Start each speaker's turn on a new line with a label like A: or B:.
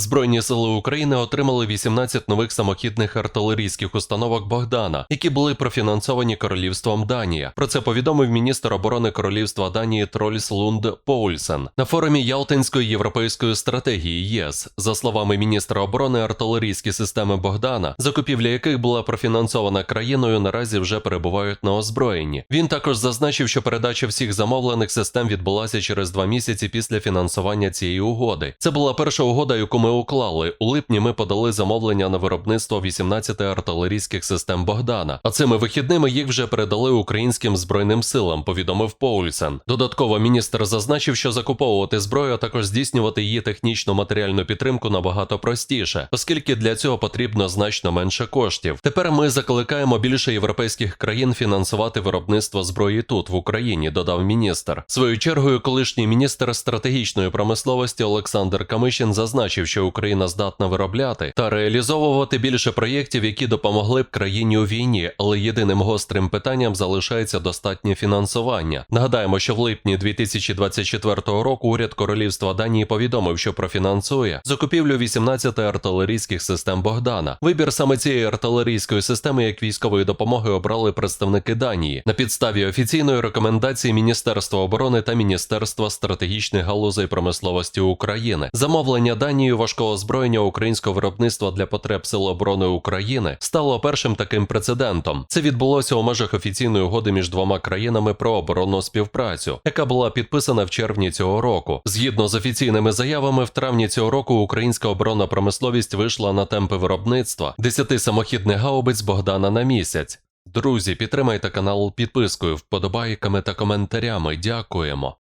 A: Збройні сили України отримали 18 нових самохідних артилерійських установок Богдана, які були профінансовані королівством Данія. Про це повідомив міністр оборони королівства Данії Трольс Лунд Поульсен на форумі Ялтинської європейської стратегії ЄС. За словами міністра оборони, артилерійські системи Богдана, закупівля яких була профінансована країною, наразі вже перебувають на озброєнні. Він також зазначив, що передача всіх замовлених систем відбулася через два місяці після фінансування цієї угоди. Це була перша угода, яку ми уклали. У липні ми подали замовлення на виробництво 18 артилерійських систем Богдана. А цими вихідними їх вже передали українським збройним силам. Повідомив Поульсен. Додатково міністр зазначив, що закуповувати зброю, а також здійснювати її технічну матеріальну підтримку набагато простіше, оскільки для цього потрібно значно менше коштів. Тепер ми закликаємо більше європейських країн фінансувати виробництво зброї тут, в Україні, додав міністр. Своєю чергою, колишній міністр стратегічної промисловості Олександр Камишин зазначив, що Україна здатна виробляти та реалізовувати більше проєктів, які допомогли б країні у війні, але єдиним гострим питанням залишається достатнє фінансування. Нагадаємо, що в липні 2024 року уряд Королівства Данії повідомив, що профінансує закупівлю 18 артилерійських систем Богдана. Вибір саме цієї артилерійської системи як військової допомоги обрали представники Данії на підставі офіційної рекомендації Міністерства оборони та Міністерства стратегічних галузей промисловості України. Замовлення Данією важкого озброєння українського виробництва для потреб Сил оборони України стало першим таким прецедентом. Це відбулося у межах офіційної угоди між двома країнами про оборонну співпрацю, яка була підписана в червні цього року. Згідно з офіційними заявами, в травні цього року українська оборонна промисловість вийшла на темпи виробництва 10 самохідних гаубиць Богдана на місяць. Друзі, підтримайте канал підпискою, вподобайками та коментарями. Дякуємо.